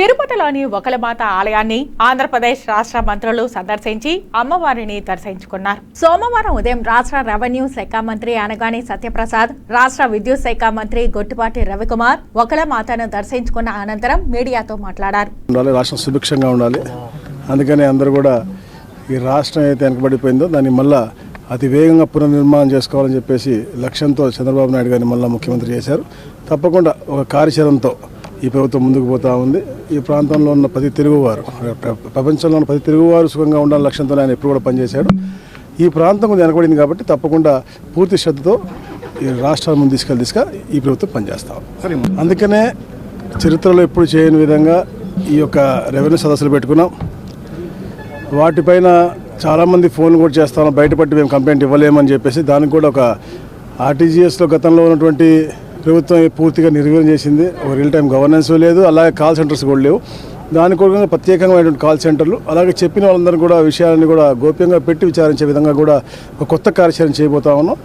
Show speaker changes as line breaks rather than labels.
తిరుపతిలోని ఒకలమాత ఆలయాన్ని ఆంధ్రప్రదేశ్ రాష్ట్ర మంత్రులు సందర్శించి అమ్మవారిని దర్శించుకున్నారు. సోమవారం ఉదయం రాష్ట్ర రెవెన్యూ శాఖ మంత్రి అనగాని సత్యప్రసాద్ రాష్ట్ర విద్యుత్ శాఖ మంత్రి గొట్టిపాటి రవికుమార్ ఒకలమాతను దర్శించుకున్న అనంతరం మీడియాతో మాట్లాడారు.
ఉండాలి రాష్ట్రం సుభిక్షంగా ఉండాలి. అందుకని అందరూ కూడా ఈ రాష్ట్రం అయితే వెనకబడిపోయిందో దాన్ని మళ్ళా అతి వేగంగా పునర్నిర్మాణం చేసుకోవాలని చెప్పేసి లక్ష్యంతో చంద్రబాబు నాయుడు గారిని మళ్ళీ ముఖ్యమంత్రి చేశారు. తప్పకుండా ఒక కార్యచరణతో ఈ ప్రభుత్వం ముందుకు పోతా ఉంది. ఈ ప్రాంతంలో ఉన్న ప్రతి తెలుగువారు ప్ర- ప్రపంచంలో ఉన్న ప్రతి తెలుగువారు సుఖంగా ఉండాలని లక్ష్యంతో ఆయన ఎప్పుడు కూడా పనిచేశాడు. ఈ ప్రాంతం కొంచెం వెనకబడింది కాబట్టి తప్పకుండా పూర్తి శ్రద్ధతో ఈ రాష్ట్రాల ముందు తీసుకెళ్ళి తీసుక ఈ ప్రభుత్వం పనిచేస్తాం అందుకనే చరిత్రలో ఎప్పుడు చేయని విధంగా ఈ యొక్క రెవెన్యూ సదస్సులు పెట్టుకున్నాం. వాటిపైన చాలామంది ఫోన్ కూడా చేస్తాను బయటపట్టి మేము కంప్లైంట్ ఇవ్వలేమని చెప్పేసి దానికి కూడా ఒక ఆర్టీజీఎస్లో గతంలో ఉన్నటువంటి ప్రభుత్వం పూర్తిగా నిర్వీర్యం చేసింది. ఒక రియల్ టైం గవర్నెన్స్ లేదు అలాగే కాల్ సెంటర్స్ కూడా లేవు. దాని కూడా ప్రత్యేకమైనటువంటి కాల్ సెంటర్లు అలాగే చెప్పిన వాళ్ళందరూ కూడా విషయాలను కూడా గోప్యంగా పెట్టి విచారించే విధంగా కూడా ఒక కొత్త కార్యాచరణ చేయబోతా ఉన్నాం.